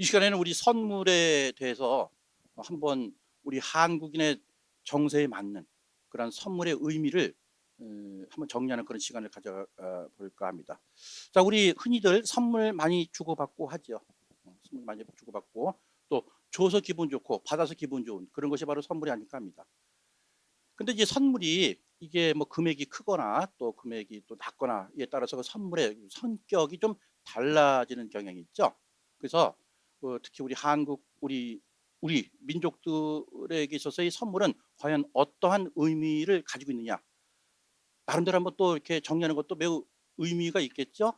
이 시간에는 우리 선물에 대해서 한번 우리 한국인의 정서에 맞는 그런 선물의 의미를 어, 한번 정리하는 그런 시간을 가져볼까 합니다. 자, 우리 흔히들 선물 많이 주고받고 하죠. 어, 선물 많이 주고받고 또 줘서 기분 좋고 받아서 기분 좋은 그런 것이 바로 선물이 아닐까 합니다. 근데 이제 선물이 이게 뭐 금액이 크거나 또 금액이 또 낮거나에 따라서 그 선물의 성격이 좀 달라지는 경향이 있죠. 그래서 어, 특히 우리 한국 우리 우리 민족들에게 있어서 이 선물은 과연 어떠한 의미를 가지고 있느냐 나름대로 한번 또 이렇게 정리하는 것도 매우 의미가 있겠죠.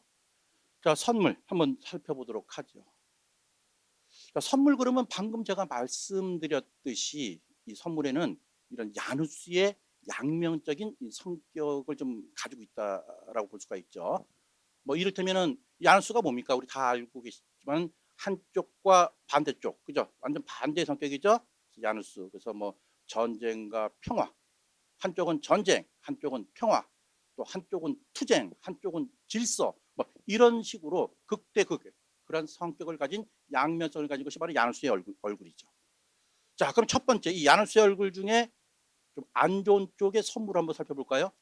자 선물 한번 살펴보도록 하죠. 자, 선물 그러면 방금 제가 말씀드렸듯이 이 선물에는 이런 야누스의 양면적인 이 성격을 좀 가지고 있다라고 볼 수가 있죠. 뭐 이를테면은 야누스가 뭡니까? 우리 다 알고 계시지만 한쪽과 반대쪽, 그죠? 완전 반대 성격이죠. 야누스. 그래서 뭐 전쟁과 평화. 한쪽은 전쟁, 한쪽은 평화. 또 한쪽은 투쟁, 한쪽은 질서. 뭐 이런 식으로 극대극 그런 성격을 가진 양면성을 가진 것이 바로 야누스의 얼굴, 얼굴이죠. 자, 그럼 첫 번째 이 야누스의 얼굴 중에 좀 안 좋은 쪽의 선물 한번 살펴볼까요?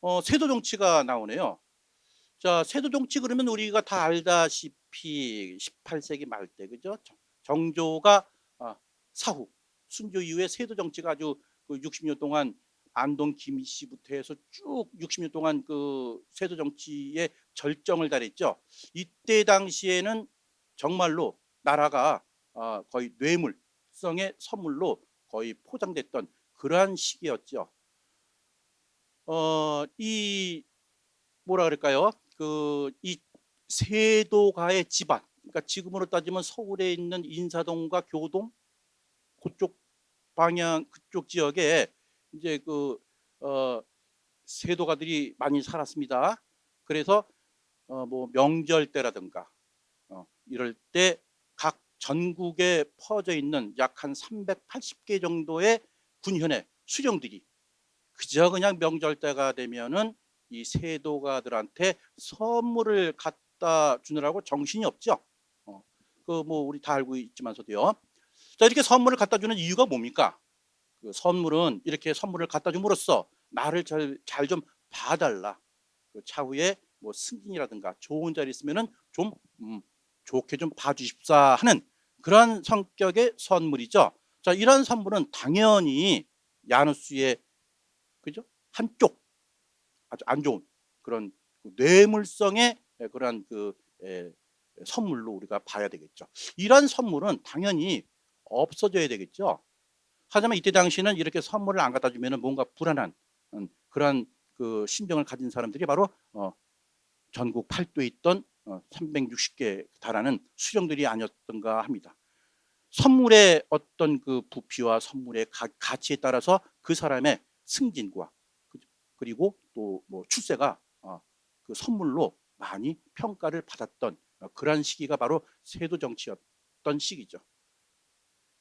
어, 세도 정치가 나오네요. 자, 세도 정치 그러면 우리가 다 알다시피 18세기 말 때 그죠? 정- 정조가 아, 사후 순조 이후에 세도 정치가 아주 그 60년 동안 안동 김씨부터 해서 쭉 60년 동안 그 세도 정치의 절정을 달했죠. 이때 당시에는 정말로 나라가 아, 거의 뇌물성의 선물로 거의 포장됐던 그러한 시기였죠. 어, 이 뭐라 그럴까요? 그 이 세도가의 집안, 그러니까 지금으로 따지면 서울에 있는 인사동과 교동 그쪽 방향 그쪽 지역에 이제 그 어, 세도가들이 많이 살았습니다. 그래서 어, 뭐 명절 때라든가 어, 이럴 때 각 전국에 퍼져 있는 약 한 380개 정도의 군현의 수령들이 그저 그냥 명절 때가 되면은 이 세도가들한테 선물을 갖다 주느라고 정신이 없죠. 어, 그뭐 우리 다 알고 있지만서도요. 자 이렇게 선물을 갖다 주는 이유가 뭡니까? 그 선물은 이렇게 선물을 갖다 줌으로써 나를 잘좀 봐달라. 그 차후에 뭐 승진이라든가 좋은 자리 있으면은 좀 음, 좋게 좀 봐주십사 하는 그런 성격의 선물이죠. 자 이런 선물은 당연히 야누스의 그죠 한쪽 아주 안 좋은 그런 그 뇌물성의 그런 그 에, 선물로 우리가 봐야 되겠죠. 이런 선물은 당연히 없어져야 되겠죠. 하지만 이때 당시는 이렇게 선물을 안 갖다 주면 뭔가 불안한 음, 그런 그 심정을 가진 사람들이 바로 어, 전국 팔도에 있던 어, 360개 달하는 수령들이 아니었던가 합니다. 선물의 어떤 그 부피와 선물의 가, 가치에 따라서 그 사람의 승진과 그리고 또 뭐 출세가 어, 그 선물로 많이 평가를 받았던 어, 그러한 시기가 바로 세도 정치였던 시기죠.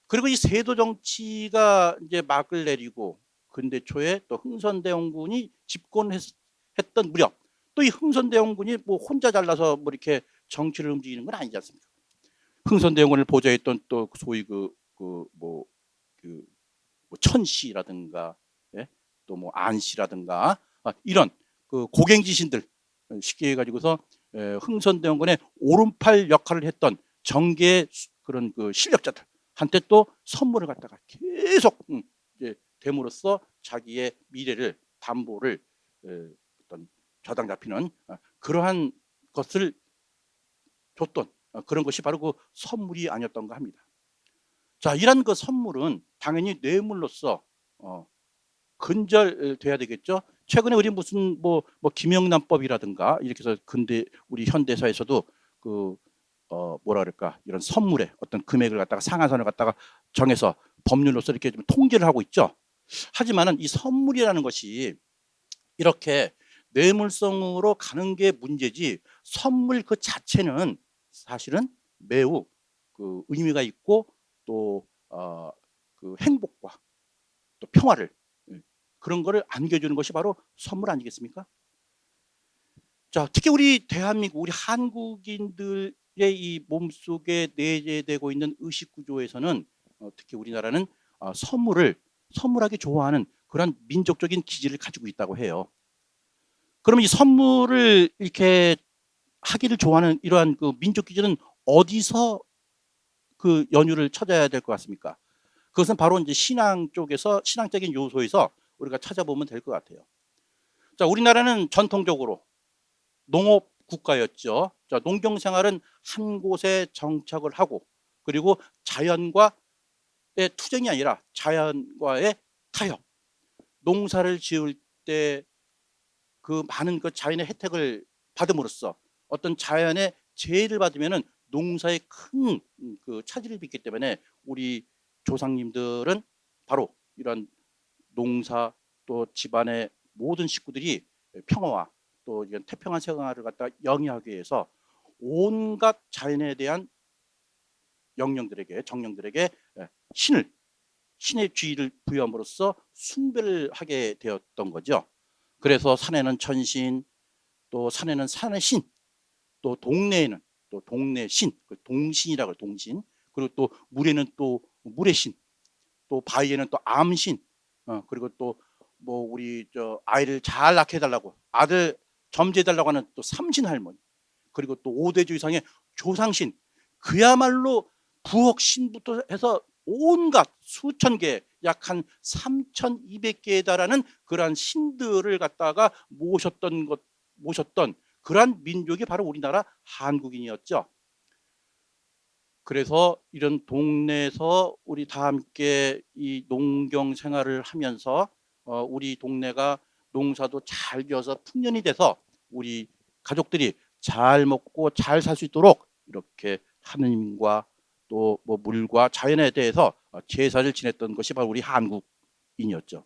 그리고 이 세도 정치가 이제 막을 내리고 근대 초에 또 흥선대원군이 집권했던 무렵 또 이 흥선대원군이 뭐 혼자 잘나서 뭐 이렇게 정치를 움직이는 건 아니지 않습니까? 흥선대원군을 보좌했던 또 소위 그 그 뭐 그 뭐 천씨라든가 예? 또 뭐 안씨라든가 아, 이런 그 고갱지신들 쉽게 해가지고서 에, 흥선대원군의 오른팔 역할을 했던 정계의 수- 그런 그 실력자들 한테 또 선물을 갖다가 계속 음, 이제 됨으로써 자기의 미래를 담보를 에, 어떤 저당 잡히는 아, 그러한 것을 줬던 아, 그런 것이 바로 그 선물이 아니었던가 합니다. 자, 이런 그 선물은 당연히 뇌물로서 어, 근절돼야 되겠죠. 최근에 우리 무슨 뭐, 뭐 김영란법이라든가 이렇게 해서 근대 우리 현대사에서도 그 어, 뭐라 그럴까 이런 선물의 어떤 금액을 갖다가 상한선을 갖다가 정해서 법률로서 이렇게 좀 통제를 하고 있죠. 하지만은 이 선물이라는 것이 이렇게 뇌물성으로 가는 게 문제지 선물 그 자체는 사실은 매우 그 의미가 있고 또 어, 그 행복과 또 평화를 예, 그런 거를 안겨주는 것이 바로 선물 아니겠습니까? 자, 특히 우리 대한민국, 우리 한국인들 이 몸속에 내재되고 있는 의식 구조에서는 어, 특히 우리나라는 어, 선물을 선물하기 좋아하는 그런 민족적인 기질을 가지고 있다고 해요. 그러면 이 선물을 이렇게 하기를 좋아하는 이러한 그 민족 기질은 어디서 그 연유를 찾아야 될 것 같습니까? 그것은 바로 이제 신앙 쪽에서 신앙적인 요소에서 우리가 찾아보면 될 것 같아요. 자, 우리나라는 전통적으로 농업 국가였죠. 자, 농경 생활은 한 곳에 정착을 하고 그리고 자연과의 투쟁이 아니라 자연과의 타협. 농사를 지을 때 그 많은 그 자연의 혜택을 받음으로써 어떤 자연의 재해를 받으면은 농사에 큰 그 차질을 빚기 때문에 우리 조상님들은 바로 이런 농사 또 집안의 모든 식구들이 평화와 또 이런 태평한 생활을 갖다 영위하기 위해서 온갖 자연에 대한 영령들에게 정령들에게 예, 신을 신의 주의를 부여함으로써 숭배를 하게 되었던 거죠. 그래서 산에는 천신, 또 산에는 산의 신, 또 동네에는 또 동네 신, 그 동신이라고 동신. 그리고 또 물에는 또 물의 신, 또 바위에는 또 암신, 어, 그리고 또 뭐 우리 저 아이를 잘 낳게 해달라고 아들 점지해달라고 하는 또 삼신 할머니, 그리고 또 오대주 이상의 조상신, 그야말로 부엌 신부터 해서 온갖 수천 개, 약 한 3,200개에 달하는 그러한 신들을 갖다가 모셨던 것, 모셨던 그러한 민족이 바로 우리나라 한국인이었죠. 그래서 이런 동네에서 우리 다 함께 이 농경 생활을 하면서 어, 우리 동네가 농사도 잘 지어서 풍년이 돼서 우리 가족들이 잘 먹고 잘 살 수 있도록 이렇게 하느님과 또 뭐 물과 자연에 대해서 어, 제사를 지냈던 것이 바로 우리 한국인이었죠.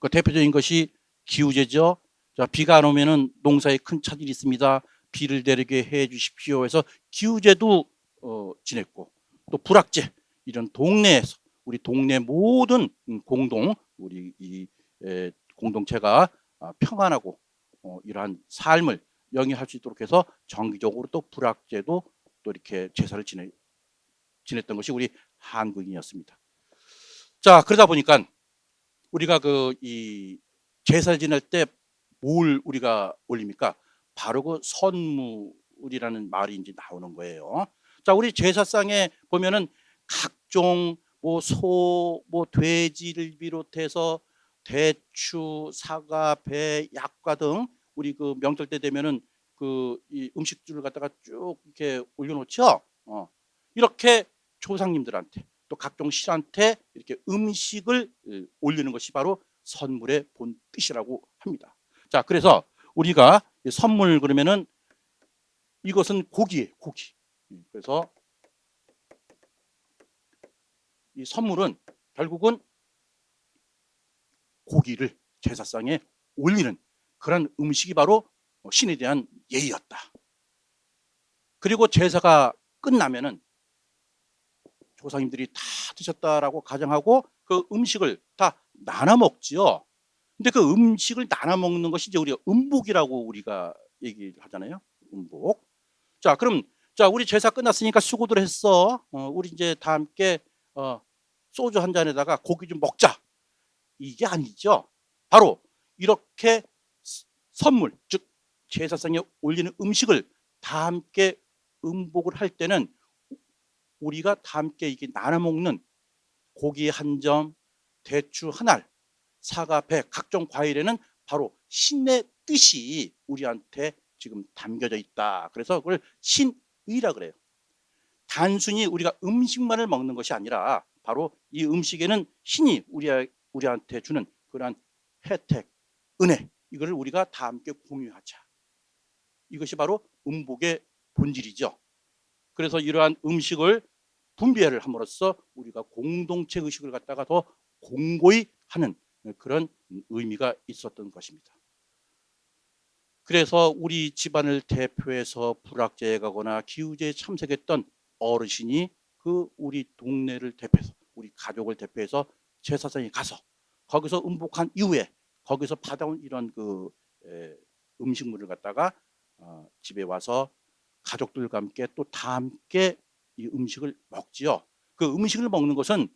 그 대표적인 것이 기우제죠. 자, 비가 안 오면은 농사에 큰 차질이 있습니다. 비를 내리게 해 주십시오 해서 기우제도 어, 지냈고 또 불악제 이런 동네에서 우리 동네 모든 음, 공동 우리 이 에, 공동체가 아, 평안하고 어, 이러한 삶을 영위할 수 있도록 해서 정기적으로 또 불악제도 또 이렇게 제사를 지내, 지냈던 것이 우리 한국인이었습니다. 자 그러다 보니까 우리가 그 이 제사 지낼 때 뭘 우리가 올립니까? 바로 그 선물이라는 말이 이제 나오는 거예요. 자, 우리 제사상에 보면은 각종 뭐 소, 뭐 돼지를 비롯해서 대추, 사과, 배, 약과 등 우리 그 명절 때 되면은 그 이 음식들을 갖다가 쭉 이렇게 올려놓죠. 어. 이렇게 조상님들한테 또 각종 신한테 이렇게 음식을 어, 올리는 것이 바로 선물의 본 뜻이라고 합니다. 자, 그래서 우리가 이 선물 그러면은 이것은 고기예요, 고기. 음, 그래서 이 선물은 결국은 고기를 제사상에 올리는 그런 음식이 바로 신에 대한 예의였다. 그리고 제사가 끝나면은 조상님들이 다 드셨다라고 가정하고 그 음식을 다 나눠 먹지요. 근데 그 음식을 나눠 먹는 것이 이제 우리가 음복이라고 우리가 얘기를 하잖아요. 음복. 자, 그럼 자, 우리 제사 끝났으니까 수고들 했어. 어, 우리 이제 다 함께 어, 소주 한 잔에다가 고기 좀 먹자. 이게 아니죠. 바로 이렇게 선물, 즉 제사상에 올리는 음식을 다 함께 음복을 할 때는 우리가 다 함께 이게 나눠 먹는 고기 한 점, 대추 한 알, 사과, 배, 각종 과일에는 바로 신의 뜻이 우리한테 지금 담겨져 있다. 그래서 그걸 신 의라 그래요. 단순히 우리가 음식만을 먹는 것이 아니라 바로 이 음식에는 신이 우리, 우리한테 주는 그러한 혜택, 은혜, 이거를 우리가 다 함께 공유하자. 이것이 바로 음복의 본질이죠. 그래서 이러한 음식을 분배를 함으로써 우리가 공동체 의식을 갖다가 더 공고히 하는 그런 의미가 있었던 것입니다. 그래서 우리 집안을 대표해서 불악제에 가거나 기우제에 참석했던 어르신이 그 우리 동네를 대표해서 우리 가족을 대표해서 제사상에 가서 거기서 음복한 이후에 거기서 받아온 이런 그 에, 음식물을 갖다가 어, 집에 와서 가족들과 함께 또 다 함께 이 음식을 먹지요. 그 음식을 먹는 것은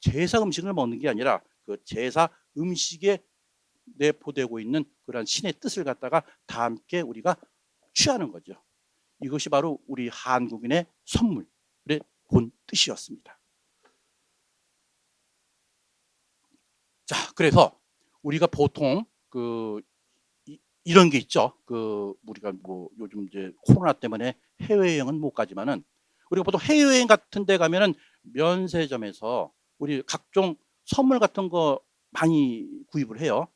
제사 음식을 먹는 게 아니라 그 제사 음식에 내포되고 있는 그러한 신의 뜻을 갖다가 다 함께 우리가 취하는 거죠. 이것이 바로 우리 한국인의 선물의 본 뜻이었습니다. 자, 그래서 우리가 보통 그 이, 이런 게 있죠. 그 우리가 뭐 요즘 이제 코로나 때문에 해외여행은 못 가지만은 우리가 보통 해외여행 같은 데 가면은 면세점에서 우리 각종 선물 같은 거 많이 구입을 해요.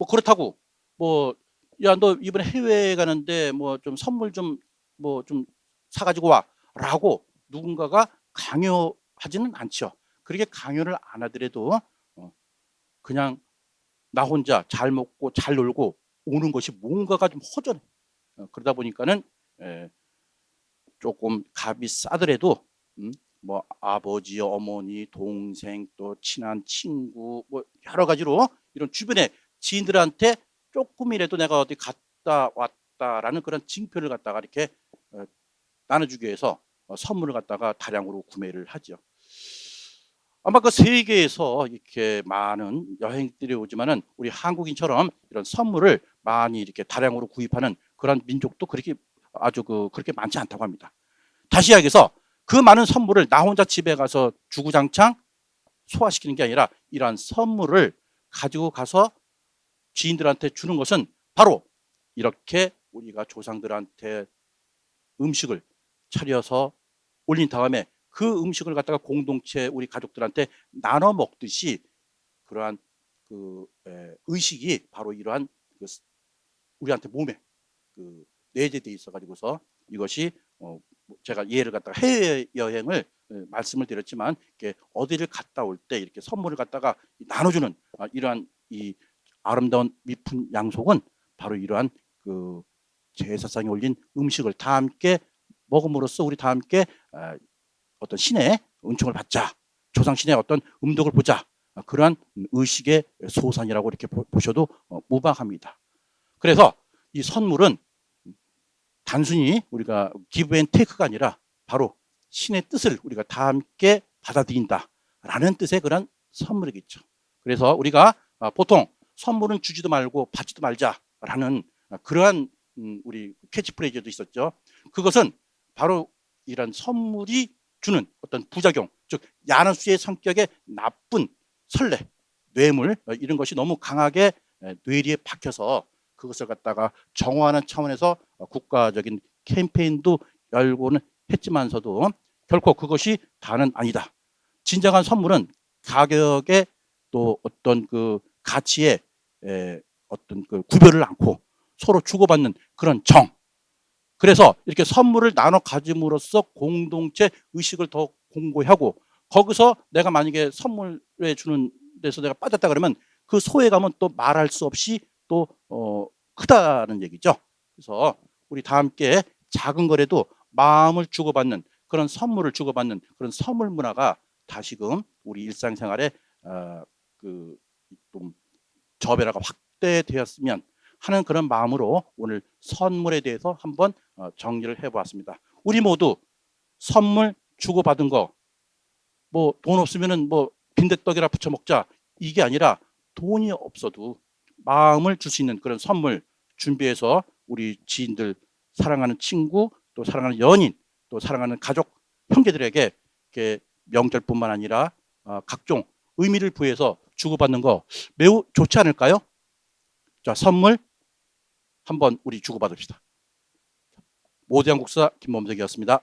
뭐 그렇다고 뭐 야 너 이번에 해외 가는데 뭐 좀 선물 좀 뭐 좀 사가지고 와라고 누군가가 강요하지는 않죠. 그렇게 강요를 안 하더라도 어, 그냥 나 혼자 잘 먹고 잘 놀고 오는 것이 뭔가가 좀 허전해. 어, 그러다 보니까는 에, 조금 값이 싸더라도 음, 뭐 아버지, 어머니, 동생, 또 친한 친구 뭐 여러 가지로 이런 주변에 지인들한테 조금이라도 내가 어디 갔다 왔다라는 그런 징표를 갖다가 이렇게 어, 나눠주기 위해서 어, 선물을 갖다가 다량으로 구매를 하죠. 아마 그 세계에서 이렇게 많은 여행들이 오지만은 우리 한국인처럼 이런 선물을 많이 이렇게 다량으로 구입하는 그런 민족도 그렇게 아주 그 그렇게 많지 않다고 합니다. 다시 이야기해서 그 많은 선물을 나 혼자 집에 가서 주구장창 소화시키는 게 아니라 이러한 선물을 가지고 가서 지인들한테 주는 것은 바로 이렇게 우리가 조상들한테 음식을 차려서 올린 다음에 그 음식을 갖다가 공동체 우리 가족들한테 나눠 먹듯이 그러한 그 에, 의식이 바로 이러한 그 스- 우리한테 몸에 그 내재돼 있어 가지고서 이것이 어뭐 제가 예를 갖다가 해외 여행을 에, 말씀을 드렸지만 이렇게 어디를 갔다 올 때 이렇게 선물을 갖다가 나눠주는 아, 이러한 이 아름다운 미품 양속은 바로 이러한 그 제사상에 올린 음식을 다 함께 먹음으로써 우리 다 함께 아, 어떤 신의 은총을 받자 조상 신의 어떤 음덕을 보자 아, 그러한 의식의 소산이라고 이렇게 보- 보셔도 어, 무방합니다. 그래서 이 선물은 단순히 우리가 기브 앤 테이크가 아니라 바로 신의 뜻을 우리가 다 함께 받아들인다라는 뜻의 그런 선물이겠죠. 그래서 우리가 아, 보통 선물은 주지도 말고 받지도 말자라는 아, 그러한 음, 우리 캐치프레이즈도 있었죠. 그것은 바로 이런 선물이 주는 어떤 부작용, 즉 야누스의 성격의 나쁜 설레, 뇌물 어, 이런 것이 너무 강하게 에, 뇌리에 박혀서 그것을 갖다가 정화하는 차원에서 어, 국가적인 캠페인도 열고는 했지만서도 결코 그것이 다는 아니다. 진정한 선물은 가격에 또 어떤 그 가치에 에, 어떤 그 구별을 않고 서로 주고받는 그런 정. 그래서 이렇게 선물을 나눠 가짐으로써 공동체 의식을 더 공고히 하고 거기서 내가 만약에 선물해 주는 데서 내가 빠졌다 그러면 그 소외감은 또 말할 수 없이 또 어, 크다는 얘기죠. 그래서 우리 다 함께 작은 거라도 마음을 주고받는 그런 선물을 주고받는 그런 선물 문화가 다시금 우리 일상생활에 어, 그좀 저변화가 확대되었으면 하는 그런 마음으로 오늘 선물에 대해서 한번 어, 정리를 해보았습니다. 우리 모두 선물 주고받은 거 뭐 돈 없으면은 뭐 빈대떡이라 부쳐 먹자 이게 아니라 돈이 없어도 마음을 줄 수 있는 그런 선물 준비해서 우리 지인들 사랑하는 친구 또 사랑하는 연인 또 사랑하는 가족 형제들에게 명절뿐만 아니라 어, 각종 의미를 부여해서 주고받는 거 매우 좋지 않을까요? 자 선물 한번 우리 주고받읍시다. 모대한 국사 김범석이었습니다.